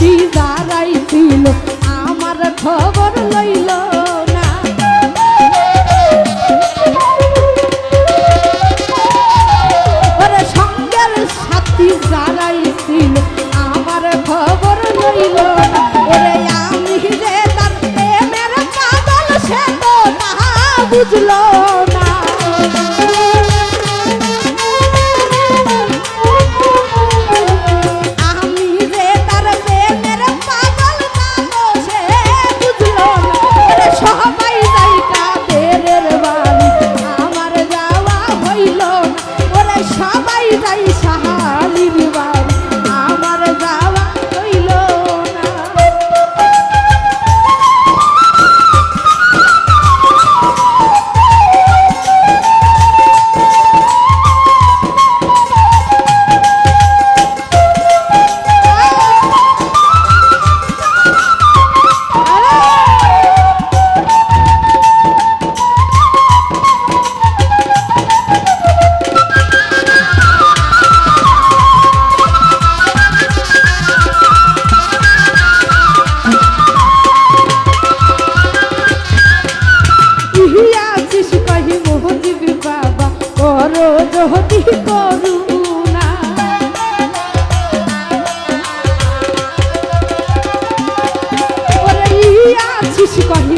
কি দাঁড়াই দিল আমার খবর লইল না। সঙ্গের সাথী দাঁড়াই দিল আমার খবর লইল না। আমি যে তার প্রেমের পাগল সে তো না বুঝলো যাই সাহালি বিবাহ যদি করু আছিস কর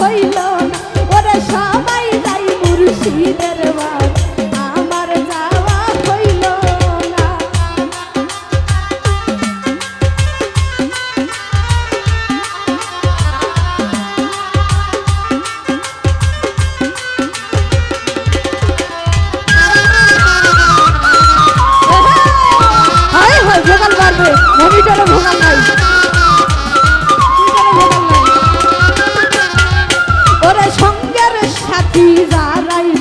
হইল ওরে সবাই যাই মুর্শিদের বাড়ি। ভোগাল পারবে মমিটারও ভোগাল নাই। সাথী যারাইছি